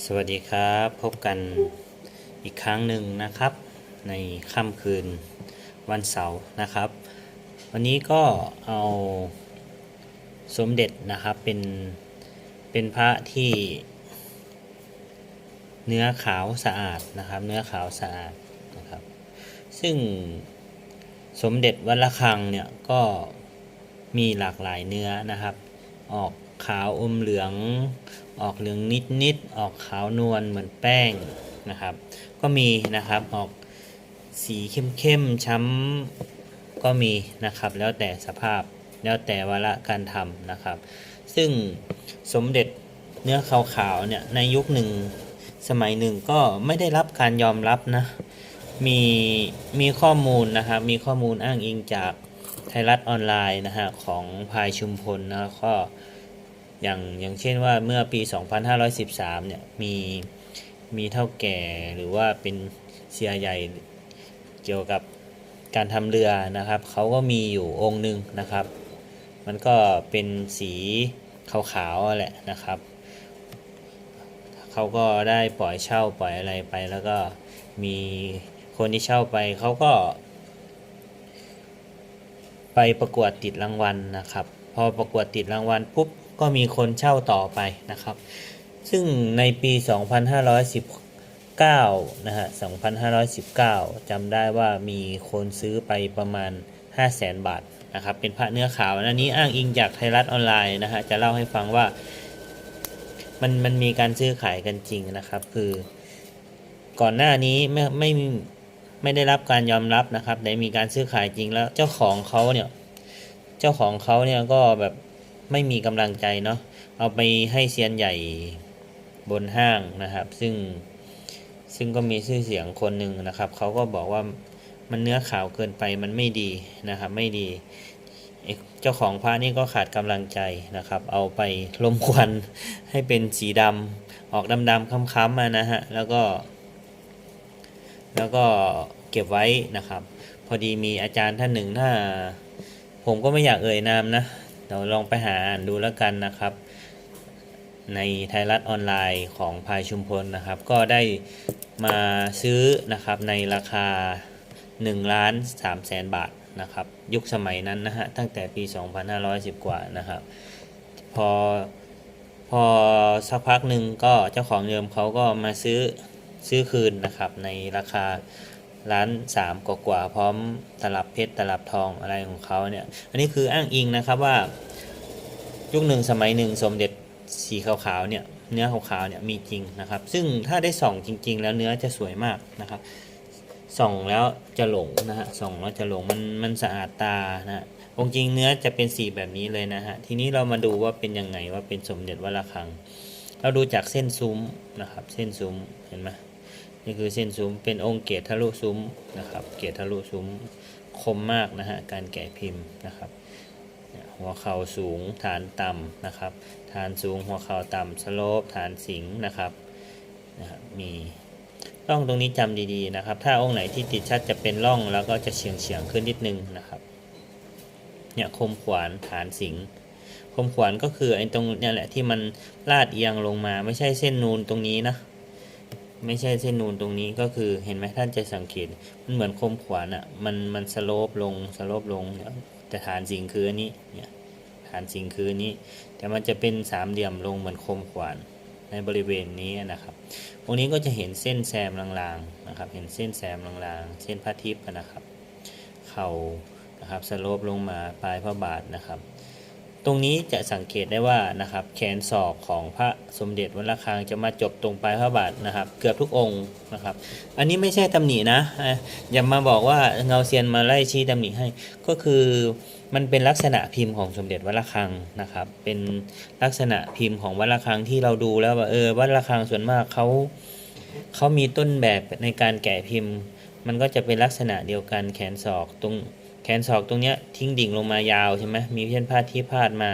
สวัสดีครับ พบกันอีกครั้งหนึ่งนะครับ ในค่ำคืนวันเสาร์นะครับ วันนี้ก็เอาสมเด็จนะครับเป็นเป็นพระที่ เนื้อขาวสะอาดนะครับ เนื้อขาวสะอาดนะครับ ซึ่งสมเด็จวัดระฆังเนี่ยก็มีหลากหลายเนื้อนะครับ ออก ขาวอมเหลือง ออกเหลืองนิดนิดๆออกขาวนวลเหมือนแป้งนะครับ ก็มีนะครับออกสีเข้มเข้มๆช้ำก็มีนะครับ แล้วแต่สภาพแล้วแต่วาระการทำนะครับ ซึ่งสมเด็จเนื้อขาวๆเนี่ยในยุคหนึ่งสมัยหนึ่งก็ไม่ได้รับการยอมรับนะมีมีข้อมูลนะครับมีข้อมูลอ้างอิงจากไทยรัฐออนไลน์นะฮะของพายชุมพลนะก็ อย่างอย่างเช่นว่าเมื่อปี 2513 เนี่ยมีมีเท่าแก่หรือว่าเป็นเสียใหญ่เกี่ยวกับการทำเรือนะครับเขาก็มีอยู่องค์หนึ่งนะครับ มันก็เป็นสีขาวๆแหละนะครับเขาก็ได้ปล่อยเช่าปล่อยอะไรไป แล้วก็มีคนที่เช่าไปเขาก็ ไปประกวดติดรางวัลนะครับ พอประกวดติดรางวัลปุ๊บ ก็มีคนเช่าต่อไปนะครับ ซึ่งในปี 2519 นะฮะ 2519 จำได้ว่ามีคนซื้อไปประมาณ 500,000 บาทนะครับ เป็นพระเนื้อขาว อันนี้อ้างอิงจากไทยรัฐออนไลน์นะฮะ จะเล่าให้ฟังว่ามันมันมีการซื้อขายกันจริงนะครับ คือก่อนหน้านี้ไม่ไม่ไม่ได้รับการยอมรับนะครับ ได้มีการซื้อขายจริงแล้วเจ้าของเขาเนี่ย เจ้าของเขาเนี่ยก็แบบ ไม่มีกำลังใจเนาะเอาไปให้เซียนใหญ่บนห้างนะครับ ซึ่งซึ่งก็มีชื่อเสียงคนหนึ่งนะครับ เขาก็บอกว่ามันเนื้อขาวเกินไปมันไม่ดีนะครับ ไม่ดี เจ้าของพระนี่ก็ขาดกำลังใจนะครับ เอาไปลมควันให้เป็นสีดำออกดำๆค้ำๆมานะฮะแล้วก็ แล้วก็เก็บไว้นะครับ พอดีมีอาจารย์ท่านหนึ่งถ้าผมก็ไม่อยากเอ่ยนามนะ เดี๋ยวลองไปหาอ่านดูแล้วกันนะครับ ในไทยรัฐออนไลน์ของพายชุมพลนะครับ ก็ได้มาซื้อนะครับในราคา1ล้าน3แสนบาทนะครับ ยุคสมัยนั้นนะฮะตั้งแต่ปี 2510 กว่านะครับ พอพอสักพักหนึ่งก็เจ้าของเดิมเขาก็มาซื้อซื้อคืนนะครับในราคา ล้านสามกว่าพร้อมตลับเพชรตลับทองอะไรของเขาเนี่ยอันนี้คืออ้างอิงนะครับว่ายุคหนึ่งสมัยหนึ่งสมเด็จสีขาวๆเนี่ยเนื้อขาวๆเนี่ยมีจริงนะครับ ซึ่งถ้าได้ส่องจริง ๆ แล้วเนื้อจะสวยมากนะครับส่องแล้วจะหลงนะฮะส่องแล้วจะหลงมันมันสะอาดตานะฮะองค์จริงเนื้อจะเป็นสีแบบนี้เลยนะฮะทีนี้เรามาดูว่าเป็นยังไงว่าเป็นสมเด็จวัดระฆัง เราดูจากเส้นซุ้มนะครับ เส้นซุ้มเห็นไหม นี่คือเส้นซุ้มเป็นองค์เกตทะลุซุ้มนะครับ เกตทะลุซุ้มคมมากนะฮะการแกะพิมพ์นะครับ หัวเข่าสูงฐานต่ำนะครับ ฐานสูงหัวเข่าต่ำสโลปฐานสิงนะครับนะครับมีร่องตรงนี้จำดีๆนะครับ ถ้าองค์ไหนที่ติดชัดจะเป็นร่องแล้วก็จะเฉียงเฉียงขึ้นนิดนึงนะครับ เนี่ยคมขวานฐานสิงคมขวานก็คือไอ้ตรงเนี่ยแหละที่มันลาดเอียงลงมาไม่ใช่เส้นนูนตรงนี้นะ ไม่ใช่เส้นนูนตรงนี้ก็คือเห็นไหมท่านจะสังเกตมันเหมือนคมขวานอะ่ะมันมันสโลปลงสโลปลงแต่ฐานสิงคืออันนี้เนี่ยฐานสิงคืออันนี้ แต่มันจะเป็นสามเหลี่ยมลงเหมือนคมขวานในบริเวณนี้นะครับตรงนี้ก็จะเห็นเส้นแซมลางๆนะครับ เห็นเส้นแซมลางๆ เส้นพระทิพย์นะครับ เข่านะครับสโลปลงมาปลายพระบาทนะครับ ตรงนี้จะสังเกตได้ว่านะครับแขนศอกของพระสมเด็จวัดระฆังจะมาจบตรงปลายพระบาทนะครับ เกือบทุกองค์นะครับ อันนี้ไม่ใช่ตำหนินะอย่ามาบอกว่าเงาเซียนมาไล่ชี้ตำหนิให้ ก็คือมันเป็นลักษณะพิมพ์ของสมเด็จวัดระฆังนะครับ เป็นลักษณะพิมพ์ของวัดระฆังที่เราดูแล้วว่าเออวัดระฆังส่วนมากเขาเขามีต้นแบบในการแกะพิมพ์ มันก็จะเป็นลักษณะเดียวกันแขนศอกตรง แขนศอกตรงเนี้ยทิ้งดิ่งลงมายาวใช่ไหมมีเพี้ยนพาดที่พาดมา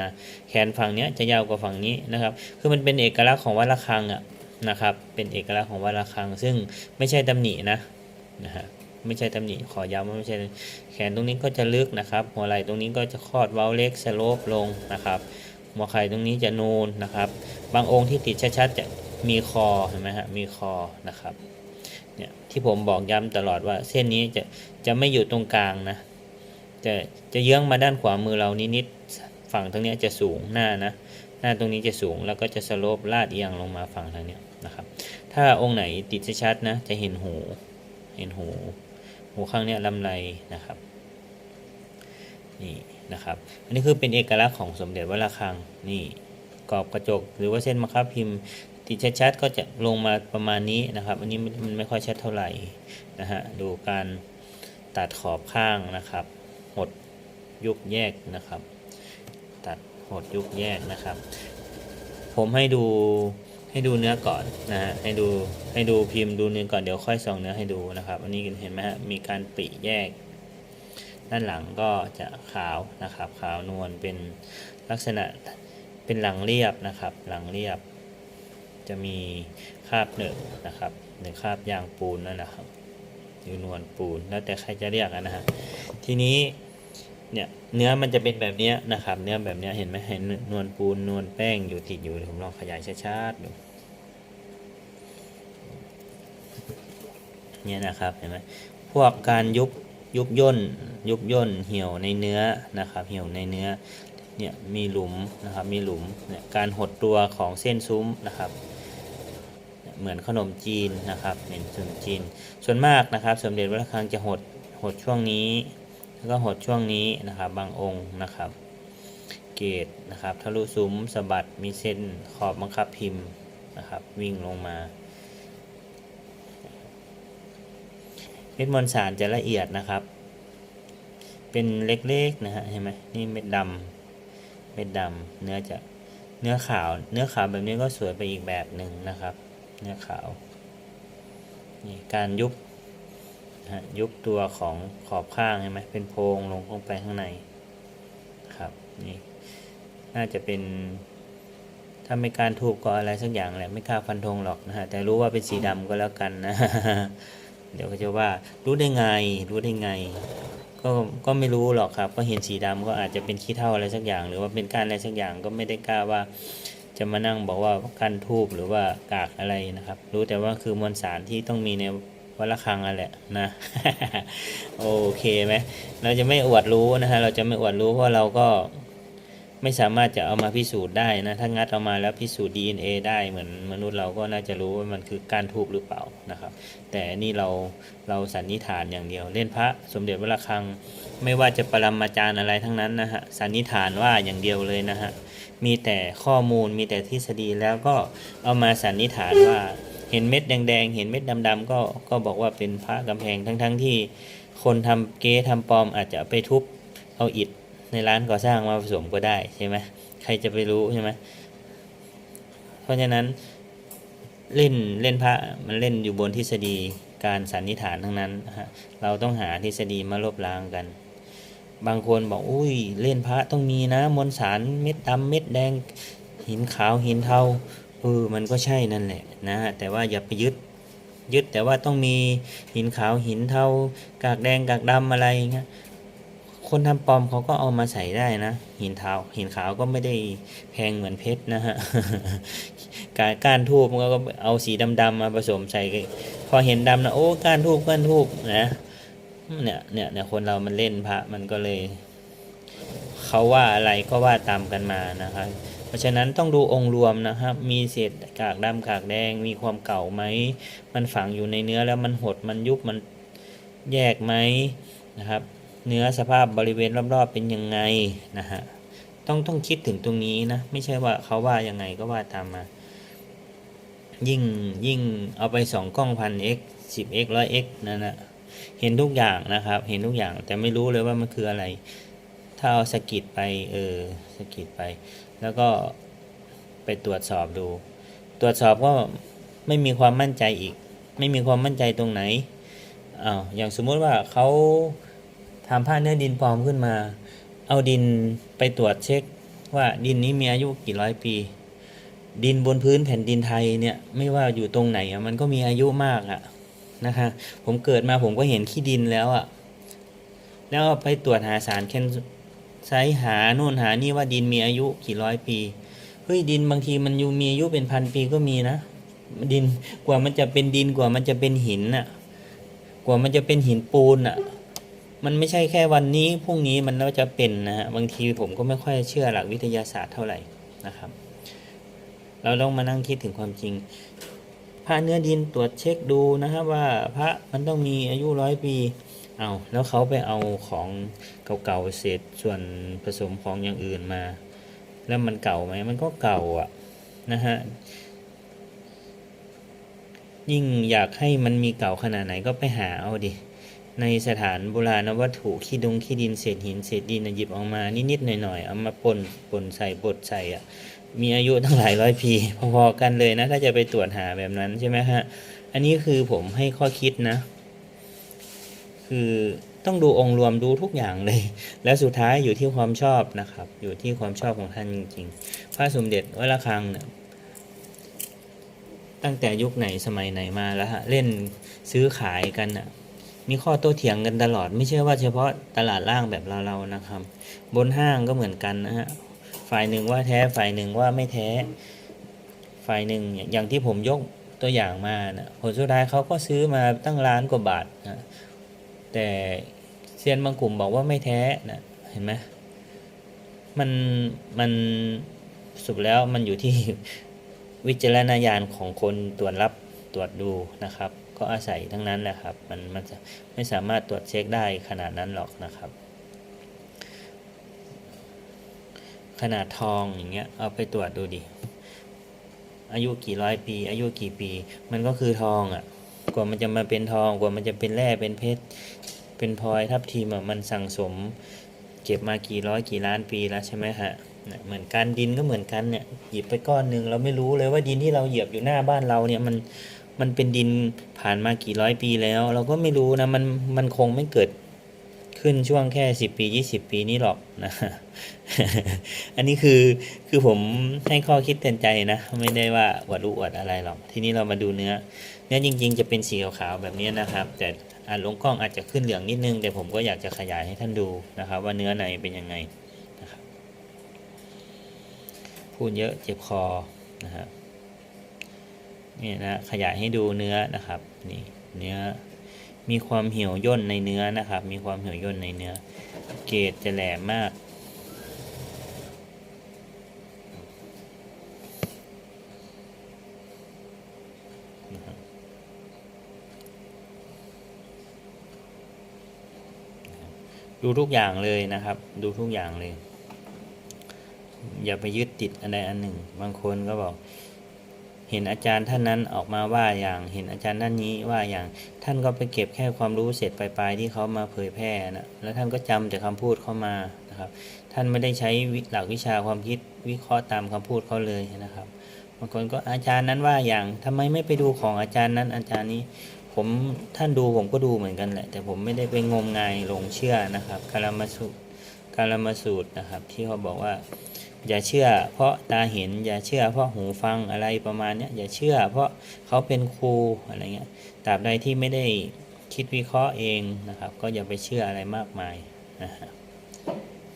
แขนฝั่งเนี้ยจะยาวกว่าฝั่งนี้นะครับ คือมันเป็นเอกลักษณ์ของวัดระฆังอะนะครับ เป็นเอกลักษณ์ของวัดระฆัง ซึ่งไม่ใช่ตำหนินะนะฮะไม่ใช่ตำหนิขอย้ำว่าไม่ใช่แขนตรงนี้ก็จะลึกนะครับ หัวไหล่ตรงนี้ก็จะคอดเว้าเล็กสโลปลงนะครับหัวไข่ตรงนี้จะนูนนะครับ บางองค์ที่ติดชัดๆจะมีคอเห็นไหมฮะมีคอนะครับเนี่ยที่ผมบอกย้ำตลอดว่าเส้นนี้จะจะไม่อยู่ตรงกลางนะ จะจะเยื้องมาด้านขวามือเรานิดๆฝั่งทางนี้จะสูงหน้านะหน้าตรงนี้จะสูงแล้วก็จะสโลปลาดเอียงลงมาฝั่งทางนี้นะครับ ถ้าองค์ไหนติดชัดๆนะจะเห็นหูเห็นหู หูข้างนี้ลำไรนะครับนี่นะครับ อันนี้คือเป็นเอกลักษณ์ของสมเด็จวัดระฆังนี่กรอบกระจกหรือว่าเส้นมะครับพิมพ์ติดชัดๆก็จะลงมาประมาณนี้นะครับ อันนี้มันไม่ค่อยชัดเท่าไหร่นะฮะดูการตัดขอบข้างนะครับ หดยุกแยกนะครับ ตัดหดยุกแยกนะครับ ผมให้ดูให้ดูเนื้อก่อนนะฮะให้ดูให้ดูพิมพ์ดูเนื้อก่อนเดี๋ยวค่อยส่องเนื้อให้ดูนะครับ อันนี้เห็นไหมฮะมีการปริแยก ด้านหลังก็จะขาวนะครับขาวนวลเป็นลักษณะเป็นหลังเรียบนะครับ หลังเรียบ จะมีคราบเหนึบนะครับหรือคราบยางปูนนั่นนะครับ รือนวลปูน แล้วแต่ใครจะเรียกนะฮะทีนี้เนี่ยเนื้อมันจะเป็นแบบนี้นะครับ เนื้อแบบนี้เห็นไหมเห็นนวลปูนนวลแป้งอยู่ติดอยู่เดี๋ยวผมลองขยายชัดๆดูเนี่ยนะครับเห็นไหมพวกการยุบยุบย่นยุบย่นเหี่ยวในเนื้อนะครับ เหี่ยวในเนื้อเนี่ยมีหลุมนะครับมีหลุมเนี่ยการหดตัวของเส้นซุ้มนะครับ เหมือนขนมจีนนะครับเป็นขนมจีน ส่วนมากนะครับ สมเด็จวัดระฆังจะหดหดช่วงนี้ แล้วก็หดช่วงนี้นะครับ บางองค์นะครับ เกตนะครับทะลุซุ้มสะบัดมีเส้นขอบบังคับพิมพ์นะครับ วิ่งลงมาเม็ดมวลสารจะละเอียดนะครับ เป็นเล็กๆนะฮะเห็นไหมนี่เม็ดดำเม็ดดำเนื้อจะเนื้อขาว เนื้อขาวแบบนี้ก็สวยไปอีกแบบหนึ่งนะครับ เนื้อขาวนี่การยุบนะฮะยุบตัวของขอบข้างเห็นไหมเป็นโพรงลงลงไปข้างในครับนี่น่าจะเป็นถ้าไม่การทูบก็อะไรสักอย่างแหละไม่กล้าฟันธงหรอกนะฮะแต่รู้ว่าเป็นสีดำก็แล้วกันนะเดี๋ยวก็จะว่ารู้ได้ไงรู้ได้ไง ก็ก็ไม่รู้หรอกครับ ก็เห็นสีดำก็อาจจะเป็นขี้เท่าอะไรสักอย่าง หรือว่าเป็นกานอะไรสักอย่างก็ไม่ได้กล้าว่า จะมานั่งบอกว่ากั้นทูบหรือว่ากากอะไรนะครับ รู้แต่ว่าคือมวลสารที่ต้องมีในวัดระฆังนั่นแหละนะโอเคไหมเราจะไม่อวดรู้นะฮะเราจะไม่อวดรู้เพราะเราก็ไม่สามารถจะเอามาพิสูจน์ได้นะถ้างัดเอามาแล้วพิสูจน์ DNA ได้เหมือนมนุษย์เราก็น่าจะรู้ว่ามันคือการทูบหรือเปล่านะครับ แต่นี่เราเราสันนิษฐานอย่างเดียว เล่นพระสมเด็จวัดระฆัง ไม่ว่าจะปรมาจารย์อะไรทั้งนั้นนะฮะสันนิษฐานว่าอย่างเดียวเลยนะฮะ มีแต่ข้อมูลมีแต่ทฤษฎีแล้วก็เอามาสันนิษฐานว่าเห็นเม็ดแดงๆ เห็นเม็ดดำๆก็ก็บอกว่าเป็นพระกำแพงทั้งๆที่คนทำเก๊ทำปลอมอาจจะไปทุบเอาอิฐในร้านก่อสร้างมาผสมก็ได้ใช่ไหมใครจะไปรู้ใช่ไหมเพราะฉะนั้นเล่นเล่นพระมันเล่นอยู่บนทฤษฎีการสันนิษฐานทั้งนั้นนะฮะเราต้องหาทฤษฎีมาลบล้างกัน บางคนบอกอุ้ยเล่นพระต้องมีนะมวลสารเม็ดดำเม็ดแดง หินขาวหินเทาเออมันก็ใช่นั่นแหละนะฮะแต่ว่าอย่าไปยึดยึดแต่ว่าต้องมีหินขาวหินเทากากแดงกากดำอะไรเงี้ยคนทำปลอมเขาก็เอามาใส่ได้นะ หินเทาหินขาวก็ไม่ได้แพงเหมือนเพชรนะฮะการก้านทูบมันก็เอาสีดำๆมาผสมใส่พอเห็นดำนะโอ้ก้านทูบก้านทูบนะ เนี่ยเนี่ยเนี่ยคนเรามันเล่นพระมันก็เลยเขาว่าอะไรก็ว่าตามกันมานะครับ เพราะฉะนั้นต้องดูองค์รวมนะครับ มีเศษกากดำกากแดง มีความเก่าไหม มันฝังอยู่ในเนื้อแล้วมันหดมันยุบมันแยกไหมนะครับ เนื้อสภาพบริเวณรอบๆเป็นยังไงนะฮะต้องต้องคิดถึงตรงนี้นะ ไม่ใช่ว่าเขาว่ายังไงก็ว่าตามมา ยิ่งยิ่งเอาไปสองกล้องพัน x สิบ x ร้อย x นั่นนะ เห็นทุกอย่างนะครับ เห็นทุกอย่างแต่ไม่รู้เลยว่ามันคืออะไร ถ้าเอาสกิดไปเออสกิดไป แล้วก็ไปตรวจสอบดู ตรวจสอบก็ไม่มีความมั่นใจอีก ไม่มีความมั่นใจตรงไหนอ้าวอย่างสมมุติว่าเขาทำผ้าเนื้อดินปลอมขึ้นมา เอาดินไปตรวจเช็ค ว่าดินนี้มีอายุกี่ร้อยปี ดินบนพื้นแผ่นดินไทยเนี่ยไม่ว่าอยู่ตรงไหนมันก็มีอายุมากอะ นะคะ ผมเกิดมาผมก็เห็นขี้ดินแล้วอะ่ะ แล้วไปตรวจหาสารแคนไซต์หาโน่นหานี่ว่าดินมีอายุกี่ร้อยปี เฮ้ยดินบางทีมันอยู่มีอายุเป็นพันปีก็มีนะ ดินกว่ามันจะเป็นดินกว่ามันจะเป็นหินน่ะ กว่ามันจะเป็นหินปูนอะ มันไม่ใช่แค่วันนี้พรุ่งนี้มันก็จะเป็นนะฮะ บางทีผมก็ไม่ค่อยเชื่อหลักวิทยาศาสตร์เท่าไหร่นะครับ เราต้องมานั่งคิดถึงความจริง พระเนื้อดินตรวจเช็คดูนะครับว่าพระมันต้องมีอายุร้อยปีเอาแล้วเขาไปเอาของเก่าๆเศษส่วนผสมของอย่างอื่นมา แล้วมันเก่าไหมมันก็เก่าอะนะฮะยิ่งอยากให้มันมีเก่าขนาดไหนก็ไปหาเอาดิในสถานโบราณวัตถุขี้ดงขี้ดินเศษหินเศษดินหยิบออกมานิดๆหน่อยๆเอามาปนปนใส่บดใส่อะ มีอายุตั้งหลายร้อยปีพอๆกันเลยนะ ถ้าจะไปตรวจหาแบบนั้นใช่ไหมฮะ อันนี้คือผมให้ข้อคิดนะ คือต้องดูองค์รวมดูทุกอย่างเลย แล้วสุดท้ายอยู่ที่ความชอบนะครับ อยู่ที่ความชอบของท่านจริงๆพระสมเด็จวัดระฆังเนี่ยตั้งแต่ยุคไหนสมัยไหนมาแล้วฮะ เล่นซื้อขายกันอะมีข้อโต้เถียงกันตลอด ไม่ใช่ว่าเฉพาะตลาดล่างแบบเราๆนะครับ บนห้างก็เหมือนกันนะฮะ ฝ่ายหนึ่งว่าแท้ฝ่ายหนึ่งว่าไม่แท้ ฝ่ายหนึ่งอย่างที่ผมยกตัวอย่างมานะผลสุดท้ายเขาก็ซื้อมาตั้งล้านกว่าบาทนะแต่เซียนบางกลุ่มบอกว่าไม่แท้นะเห็นไหมมันมันสุดแล้วมันอยู่ที่วิจารณญาณของคนตรวจรับตรวจดูนะครับ ก็อาศัยทั้งนั้นแหละครับ มันมันจะไม่สามารถตรวจเช็คได้ขนาดนั้นหรอกนะครับ ขนาดทองอย่างเงี้ยเอาไปตรวจดูดิอายุกี่ร้อยปี อายุกี่ปี มันก็คือทองอะ่ะ กว่ามันจะมาเป็นทองกว่ามันจะเป็นแร่เป็นเพชรเป็นพลอยทับทีมอะมันสั่งสม เก็บมากี่ร้อยกี่ล้านปีแล้วใช่ไหมฮะเนี่ยเหมือนกันดินก็เหมือนกันเนี่ยหยิบไปก้อนหนึ่งเราไม่รู้เลยว่าดินที่เราเหยียบอยู่หน้าบ้านเราเนี่ยมันมันเป็นดินผ่านมากี่ร้อยปีแล้ว เราก็ไม่รู้นะมันมันคงไม่เกิด ขึ้นช่วงแค่สิบปียี่สิบปีนี้หรอกนะ อันนี้คือคือผมให้ข้อคิดเตือนใจนะ ไม่ได้ว่าอวดรู้อวดอะไรหรอก ทีนี้เรามาดูเนื้อ เนื้อจริง ๆ จะเป็นสีขาวๆแบบนี้นะครับ แต่อ่านลงกล้องอาจจะขึ้นเหลืองนิดนึง แต่ผมก็อยากจะขยายให้ท่านดูนะครับ ว่าเนื้อในเป็นยังไงนะครับพูดเยอะเจ็บคอนะครับนี่นะขยายให้ดูเนื้อนะครับนี่เนื้อ มีความเหี่ยวย่นในเนื้อนะครับ มีความเหี่ยวย่นในเนื้อ เกรดจะแหลมมาก ดูทุกอย่างเลยนะครับ ดูทุกอย่างเลย อย่าไปยึดติดอันใดอันหนึ่ง บางคนก็บอก เห็นอาจารย์ท่านนั้นออกมาว่าอย่างเห็นอาจารย์ท่านนี้ว่าอย่างท่านก็ไปเก็บแค่ความรู้เสร็จปลายๆที่เขามาเผยแพร่นะแล้วท่านก็จำแต่คำพูดเข้ามานะครับท่านไม่ได้ใช้วิหลักวิชาความคิดวิเคราะห์ตามคำพูดเขาเลยนะครับบางคนก็อาจารย์นั้นว่าอย่างทำไมไม่ไปดูของอาจารย์นั้นอาจารย์นี้ผมท่านดูผมก็ดูเหมือนกันแหละ แต่ผมไม่ได้ไปงมงายหลงเชื่อนะครับคารมาสูตรคารมาสูตรนะครับ ที่เขาบอกว่า อย่าเชื่อ เพราะตาเห็น อย่าเชื่อ เพราะหูฟังอะไรประมาณนี้อย่าเชื่อ เพราะเขาเป็นครูอะไรเงี้ยตราบใดที่ไม่ได้คิดวิเคราะห์เองนะครับ ก็อย่าไปเชื่ออะไรมากมายนะฮะ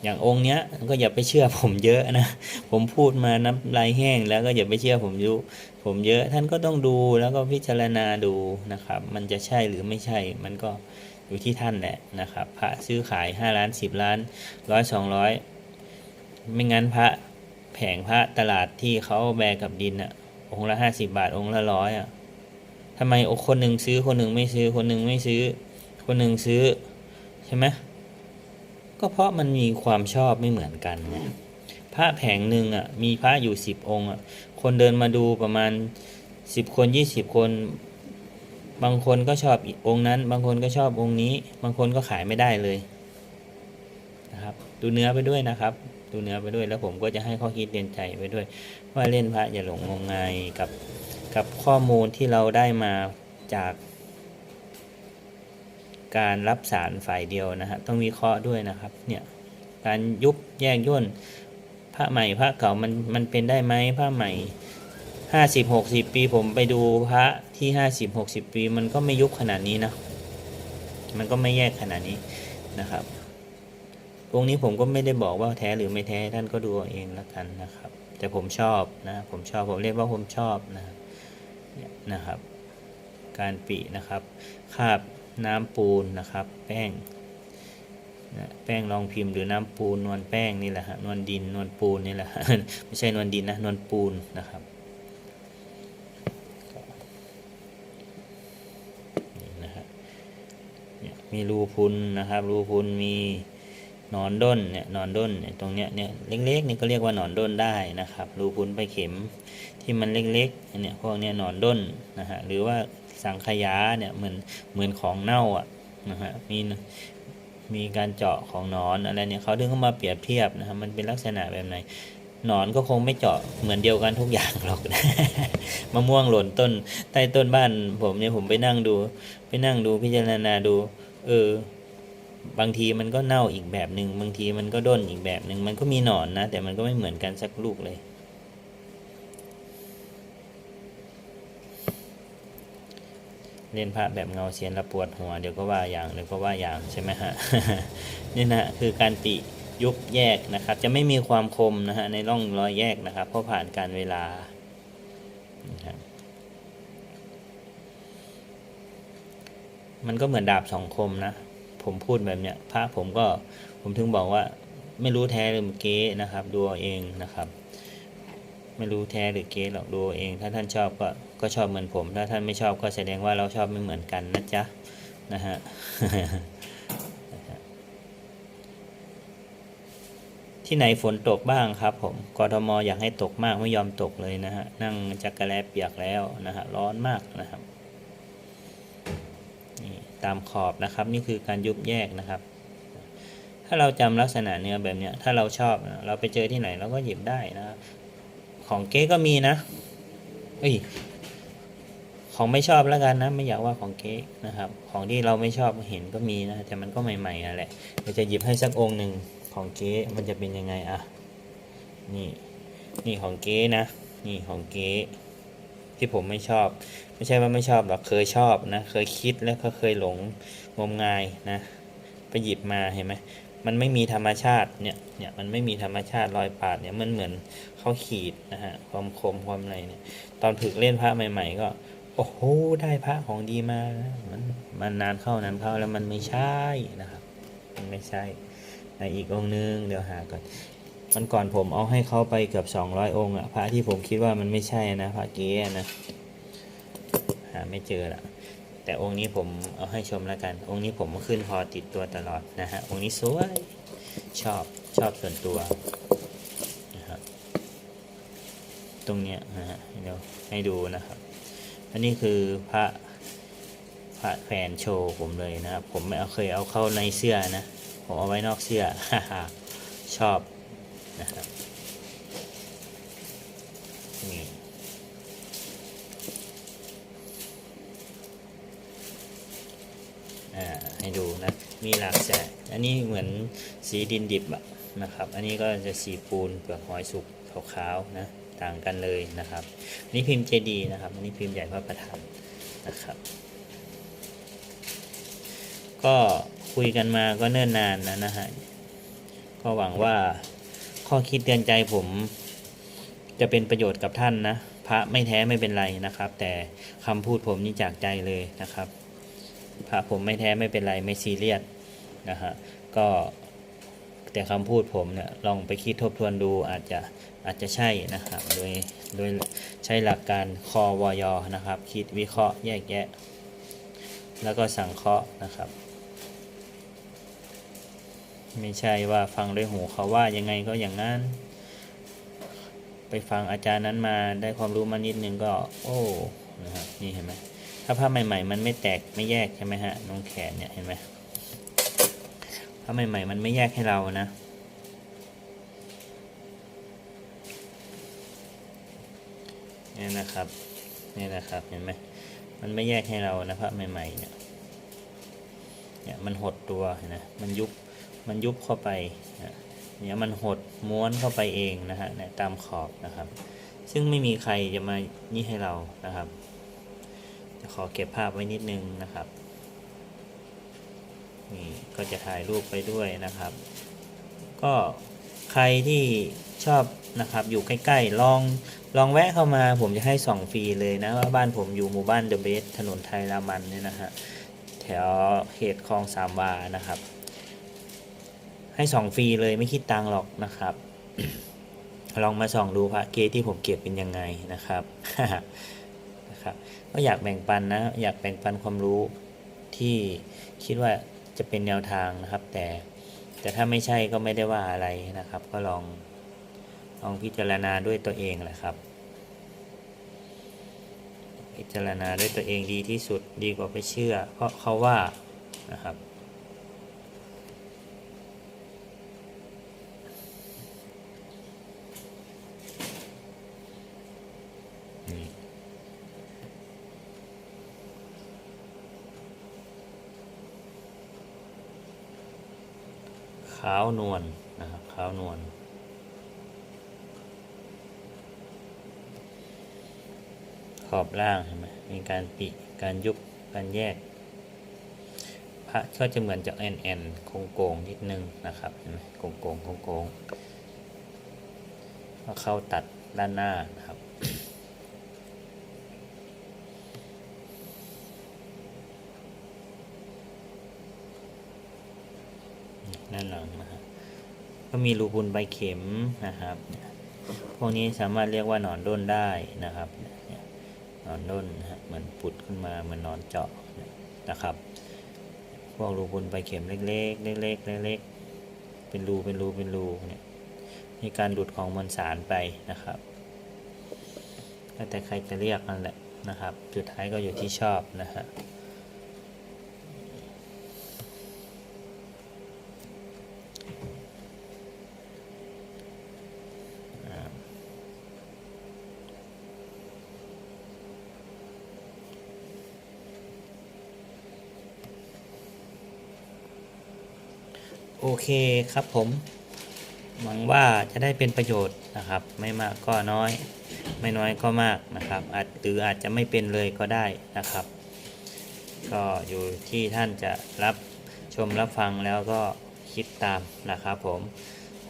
อย่างองค์เนี้ยก็อย่าไปเชื่อผมเยอะนะผมพูดมาน้ำลายแห้งแล้วก็อย่าไปเชื่อผมยุผมเยอะท่านก็ต้องดูแล้วก็พิจารณาดูนะครับ มันจะใช่หรือไม่ใช่ มันก็อยู่ที่ท่านแหละนะครับ พระซื้อขายห้าล้านสิบล้านร้อยสองร้อย ไม่งั้นพระแผงพระตลาดที่เขาแบกกับดินอะองค์ละห้าสิบาท องค์ละร้อยอะทำไมโอคนหนึ่งซื้อคนหนึ่งไม่ซื้อคนหนึ่งไม่ซื้อ คนหนึ่งซื้อใช่ไหมก็เพราะมันมีความชอบไม่เหมือนกันไงพระแผงหนึ่งอะมีพระอยู่สิบองค์อะคนเดินมาดูประมาณสิบคนยี่สิบคน บางคนก็ชอบอีกองค์นั้น บางคนก็ชอบองค์นี้ บางคนก็ขายไม่ได้เลยนะครับ ดูเนื้อไปด้วยนะครับ ดูเนื้อไปด้วย แล้วผมก็จะให้ข้อคิดเตือนใจไปด้วย ว่าเล่นพระอย่าหลงงมงายกับกับข้อมูลที่เราได้มาจากการรับสารฝ่ายเดียวนะฮะต้องวิเคราะห์ด้วยนะครับเนี่ยการยุบแยกย่นพระใหม่พระเก่ามันมันเป็นได้ไหมพระใหม่ห้าสิบหกสิบปีผมไปดูพระที่ห้าสิบหกสิบปี มันก็ไม่ยุบขนาดนี้นะมันก็ไม่แยกขนาดนี้นะครับ องค์นี้ผมก็ไม่ได้บอกว่าแท้หรือไม่แท้ท่านก็ดูเองแล้วกันนะครับ แต่ผมชอบนะผมชอบผมเรียกว่าผมชอบนะนะครับ การปินะครับคาบน้ำปูนนะครับ แป้งนะแป้งรองพิมพ์หรือน้ำปูนนวลแป้งนี่แหละฮะนวลดินนวลปูนนี่แหละฮะไม่ใช่นวลดินนะนวลปูนนะครับนี่นะฮะเนี่ยมีรูพุนนะครับรูพุนมี นอนด้นเนี่ยนอนด้นเนี่ยตรงเนี้ยเนี่ยเล็กๆนี่ก็เรียกว่านอนด้นได้นะครับ รูพุนไปเข็มที่มันเล็กๆเนี่ยพวกเนี้ยนอนด้นนะฮะหรือว่าสังขยาเนี่ยเหมือนเหมือนของเน่าอะนะฮะมีมีการเจาะของนอนอะไรเนี่ยเขาดึงเข้ามาเปรียบเทียบนะครับมันเป็นลักษณะแบบไหนหนอนก็คงไม่เจาะเหมือนเดียวกันทุกอย่างหรอกนะมะม่วงหล่นต้นใต้ต้นบ้านผมเนี่ยผมไปนั่งดู ไปนั่งดูพิจารณาดู เออ บางทีมันก็เน่าอีกแบบหนึ่งบางทีมันก็ด้นอีกแบบหนึ่งมันก็มีหนอนนะ แต่มันก็ไม่เหมือนกันสักลูกเลย เล่นพระแบบเงาเสียนล้วปวดหัว เดี๋ยวก็ว่าอย่างเดี๋ยวก็ว่าอย่างใช่ไหมฮะนี่นะคือการติยุบแยกนะครับ จะไม่มีความคมนะฮะในร่องรอยแยกนะครับ เพราะผ่านการเวลานะครับมันก็เหมือนดาบสองคมนะ ผมพูดแบบเนี้ยพระผมก็ผมถึงบอกว่า ไม่รู้แท้หรือเก๊นะครับ ดูเอาเองนะครับ ไม่รู้แท้หรือเก๊หรอกดูเอง ถ้าท่านชอบก็ก็ชอบเหมือนผม ถ้าท่านไม่ชอบก็แสดงว่าเราชอบไม่เหมือนกันนะจ๊ะนะฮะที่ไหนฝนตกบ้างครับ ผม กทมอยากให้ตกมากไม่ยอมตกเลยนะฮะ นั่งจักรแลเปียกแล้วนะฮะ ร้อนมากนะครับ ตามขอบนะครับ นี่คือการยุบแยกนะครับ ถ้าเราจำลักษณะเนื้อแบบเนี้ยถ้าเราชอบเราไปเจอที่ไหนเราก็หยิบได้นะของเก๊ก็มีนะเอ้ยของไม่ชอบแล้วกันนะ ไม่อยากว่าของเก๊นะครับ ของที่เราไม่ชอบเห็นก็มีนะ แต่มันก็ใหม่ๆนั่นแหละเดี๋ยวจะหยิบให้สักองค์หนึ่งของเก๊มันจะเป็นยังไงอะนี่นี่ของเก๊นะ นี่ของเก๊ ที่ผมไม่ชอบ ไม่ใช่ว่าไม่ชอบหรอกเคยชอบนะ เคยคิดแล้วก็เคยหลงงมงายนะ ไปหยิบมาเห็นไหมมันไม่มีธรรมชาติเนี่ยเนี่ยมันไม่มีธรรมชาติรอยปาดเนี่ยมันเหมือนเขาขีดนะฮะความคมความอะไรเนี่ย ตอนฝึกเล่นพระใหม่ ๆ ก็ โอ้โหได้พระของดีมานะมันมันนานเข้านานเข้าแล้วมันไม่ใช่นะครับ มันไม่ใช่อีกองนึงเดี๋ยวหาก่อน มันก่อนผมเอาให้เขาไปเกือบ200องค์อะพระที่ผมคิดว่ามันไม่ใช่นะพระเก๊อะนะหาไม่เจอละแต่องค์นี้ผมเอาให้ชมแล้วกัน องค์นี้ผมขึ้นคอติดตัวตลอดนะฮะ องค์นี้สวย ชอบชอบส่วนตัวนะครับตรงเนี้ยนะฮะเดี๋ยวให้ดูนะครับ อันนี้คือพระพระแขวนโชว์ผมเลยนะครับ ผมไม่เอาเคยเอาเข้าในเสื้อนะ ผมเอาไว้นอกเสื้อชอบ นะครับนี่อ่าให้ดูนะ มีหลากแสงอันนี้เหมือนสีดินดิบอะนะครับ อันนี้ก็จะสีปูนเปลือกหอยสุกขาวๆนะต่างกันเลยนะครับนนี้พิมพ์เจดีนะครับ อันนี้พิมพ์ใหญ่พระประธานนะครับ ก็คุยกันมาก็เนิ่นนานนะนะฮะ ก็หวังว่า ข้อคิดเตือนใจผม จะเป็นประโยชน์กับท่านนะ พระไม่แท้ไม่เป็นไรนะครับ แต่คำพูดผมนี่จากใจเลยนะครับ พระผมไม่แท้ไม่เป็นไรไม่ซีเรียสนะฮะก็แต่คำพูดผมเนี่ยลองไปคิดทบทวนดูอาจจะอาจจะใช่นะครับโดยโดยใช้หลักการคอวอยนะครับ คิดวิเคราะห์แยกแยะ แล้วก็สังเคราะห์นะครับ ไม่ใช่ว่าฟังด้วยหูเขาว่ายังไงก็อย่างนั้น ไปฟังอาจารย์นั้นมาได้ความรู้มานิดนึงก็ โอ้นะครับนี่เห็นไหมถ้าผ้าใหม่ ๆ มันไม่แตกไม่แยกใช่ไหมฮะน้องแขนเนี่ยเห็นไหมผ้าใหม่ ๆ มันไม่แยกให้เรานะนี่นะครับนี่นะครับเห็นไหมมันไม่แยกให้เรานะผ้าใหม่ๆเนี่ยเนี่ยมันหดตัวนะมันยุบ มันยุบเข้าไปนะเนี่ยมันหดม้วนเข้าไปเองนะฮะเนี่ยตามขอบนะครับ ซึ่งไม่มีใครจะมานี่ให้เรานะครับจะขอเก็บภาพไว้นิดนึงนะครับนี่ก็จะถ่ายรูปไปด้วยนะครับ ก็ใครที่ชอบนะครับอยู่ใกล้ๆลองลองแวะเข้ามาผมจะให้ส่องฟรีเลยนะว่าบ้านผมอยู่หมู่บ้านเดอะเบสถนนไทยรามันเนี่ยนะฮะแถวเขตคลองสามวานะครับ ให้ส่องฟรีเลยไม่คิดตังหรอกนะครับ ลองมาส่องดูพระเกศที่ผมเก็บเป็นยังไงนะครับนะครับ ก็อยากแบ่งปันนะ อยากแบ่งปันความรู้ที่คิดว่าจะเป็นแนวทางนะครับ แต่แต่ถ้าไม่ใช่ก็ไม่ได้ว่าอะไรนะครับ ก็ลองลองพิจารณาด้วยตัวเองแหละครับ พิจารณาด้วยตัวเองดีที่สุดดีกว่าไปเชื่อ เพราะเขาว่านะครับ ขาวนวลนะครับขาวนวลขอบล่างเห็นไหมมีการปิการยุบการแยก พระก็จะเหมือนจะแอนแอนโค้งโกงๆนิดนึงนะครับเห็นไหมโกงโกงโค้งโกงก็เข้าตัดด้านหน้านะครับ ด้านหลังนะครับ ก็มีรูพุนใบเข็มนะครับ พวกนี้สามารถเรียกว่าหนอนด้นได้นะครับเนี่ยหนอนด้นนะฮะเหมือนปุดขึ้นมาเหมือนหนอนเจาะนะครับ พวกรูพุนใบเข็มเล็กๆเล็กๆเล็กๆเป็นรูเป็นรูเป็นรูเนี่ยมีการหลุดของมวลสารไปนะครับแล้วแต่ใครจะเรียกนั่นแหละนะครับ สุดท้ายก็อยู่ที่ชอบนะฮะ โอเคครับผม หวังว่าจะได้เป็นประโยชน์นะครับ ไม่มากก็น้อย ไม่น้อยก็มากนะครับอาจหรืออาจจะไม่เป็นเลยก็ได้นะครับ ก็อยู่ที่ท่านจะรับชมรับฟังแล้วก็คิดตามนะครับผม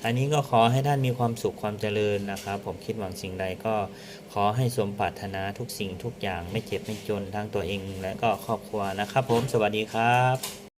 อันนี้ก็ขอให้ท่านมีความสุขความเจริญนะครับ ผมคิดหวังสิ่งใดก็ขอให้สมปรารถนาทุกสิ่งทุกอย่างไม่เจ็บไม่จนทั้งตัวเองและก็ครอบครัวนะครับ ผมสวัสดีครับ